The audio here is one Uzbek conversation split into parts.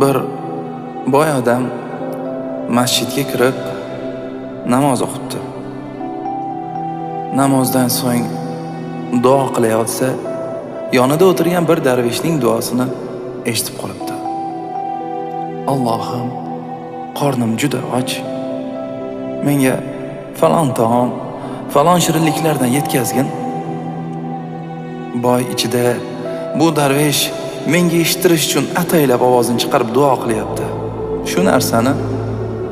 bir boy odam masjidga kirib namoz o'qibdi namozdan so'ng duo qilayotsa yonida o'tirgan bir darveshning duosini eshitib qolibdi. Allohim qornim juda och menga falon taom falon shirinliklardan yetkazgin. Boy ichida bu darvesh menga eshittirish uchun ataylab ovozini chiqarib duo qilyapti. Shu narsani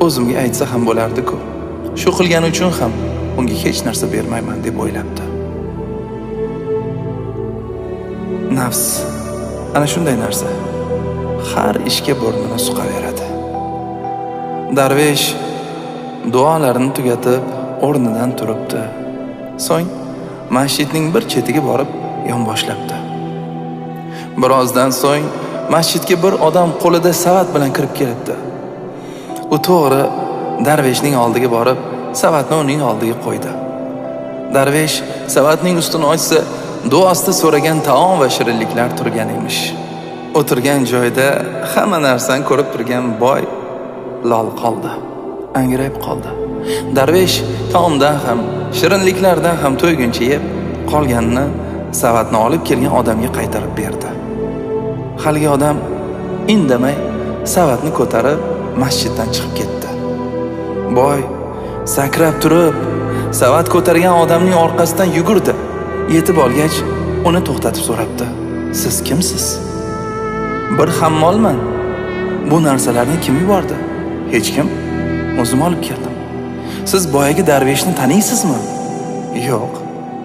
o'zimga aytsa ham bo'lardi-ku. Shu qilgani uchun ham unga hech narsa bermayman deb o'ylabdi. Nafs ana shunday narsa. Har ishga burnini suqaveradi. Darvesh duolarini tugatib o'rnidan turibdi. So'ng masjidning bir chetiga borib yonboshlabdi. Birozdan so'ng masjidga bir odam qo'lida savat bilan kirib kelibdi. U to'g'ri darveshning oldiga borib savatni uning oldiga qo'ydi. Darvesh savatning ustini ochsa duosida so'ragan taom va shirinliklar turgan emish. O'tirgan joyida hamma narsani ko'rib turgan boy lol qoldi angrayib qoldi. Darvesh taomdan ham shirinliklardan ham to'yguncha yeb qolganini savatni olib kelgan odamga qaytarib berdi. Haligi odam indamay savatni ko'tarib masjiddan chiqib ketdi. Boy sakrab turib savat ko'targan odamning orqasidan yugurdi. Yetib olgach uni to'xtatib so'rabdi. Siz kimsiz? Bir hammolman. Bu narsalarni kim yubordi? Hech kim. O'zim olib keldim. Siz boyagi darveshni taniysizmi? Yo'q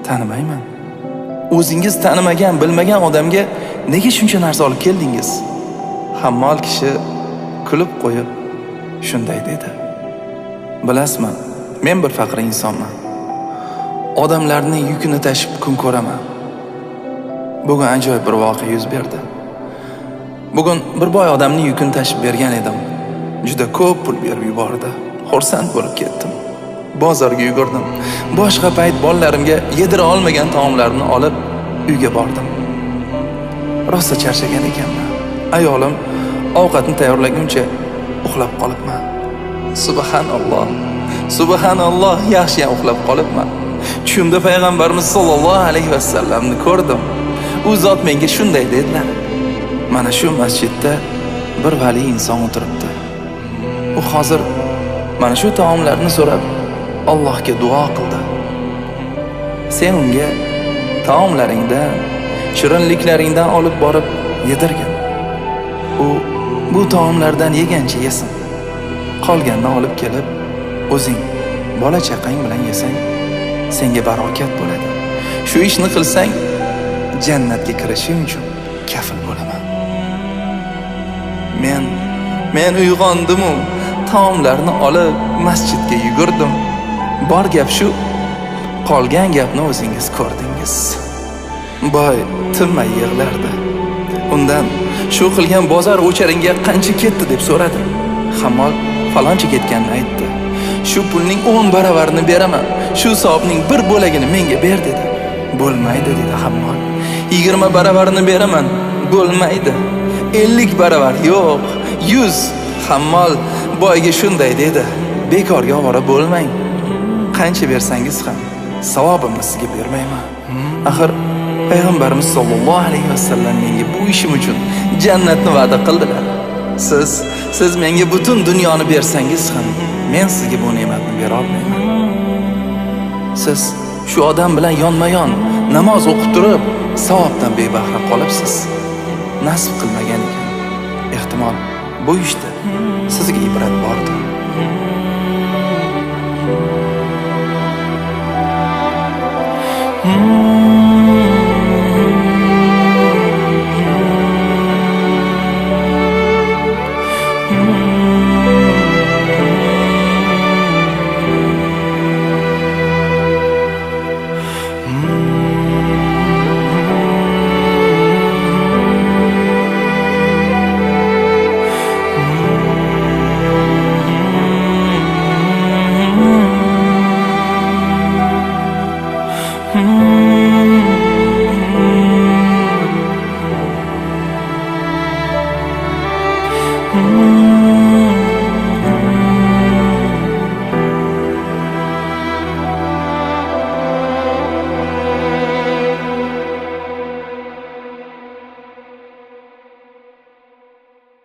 tanimayman. O'zingiz tanimagan bilmagan odamga nega shuncha narsa olib keldingiz? Hammol kishi kulib qo'yib shunday dedi. Bilasizmi men bir faqir insonman. Odamlarning yukini tashib kun ko'raman. Bugun ajoyib bir voqea yuz berdi. Bugun bir boy odamning yukini tashib bergan edim. Juda ko'p pul berib yubordi. Xursand bo'lib ketdim bozorga yugurdim. Boshqa payt bolalarimga yedira olmagan taomlarni olib uyga bordim. Rosa charchagan ekanman. Ayolim ovqatni tayyorlaguncha uxlab qolibman. Subhanalloh. Subhanalloh yaxshiyam uxlab qolibman. Tushimda payg'ambarimiz sollallohu alayhi vasallamni ko'rdim. U zot menga shunday dedilar. Mana shu masjidda bir vali inson o'tiribdi. U hozir mana shu taomlarni so'rab Allohga duo qildi. Sen unga taomlaringdan shirinliklaringdan olib borib yedirgin. U bu taomlardan yegancha yesin. Qolganini olib kelib o'zing bola chaqang bilan yesang senga barokat bo'ladi. Shu ishni qilsang jannatga kirishing uchun kafil bo'laman. Men men uyg'ondimu? Taomlarni olib masjidga yugurdim. Bor gap shu. Qolgan gapni o'zingiz ko'rdingiz. Boy tinmay yig'lardi. Undan shu qilgan bozor o'charingga qancha ketdi deb so'radi. Hammol faloncha ketganini aytdi. Shu pulning o'n baravarini beraman. Shu savobning bir bo'lagini menga ber dedi. Bo'lmaydi dedi hammol. Yigirma baravarini beraman. Bo'lmaydi. Ellik baravar yo'q. Yuz. Hammol boyga shunday dedi. Bekorga ovora bo'lmang. Qancha bersangiz ham savobimni sizga bermayman. Axir payg'ambarimiz sollallohu alayhi vasallam menga bu ishim uchun jannatni va'da qildilar. Siz siz menga butun dunyoni bersangiz ham men sizga bu ne'matni bera olmayman siz shu odam bilan yonma yon namoz o'qib turib savobdan bebahra qolibsiz. Nasib qilmagan ekan. Ehtimol bu ishda sizga ibrat bordir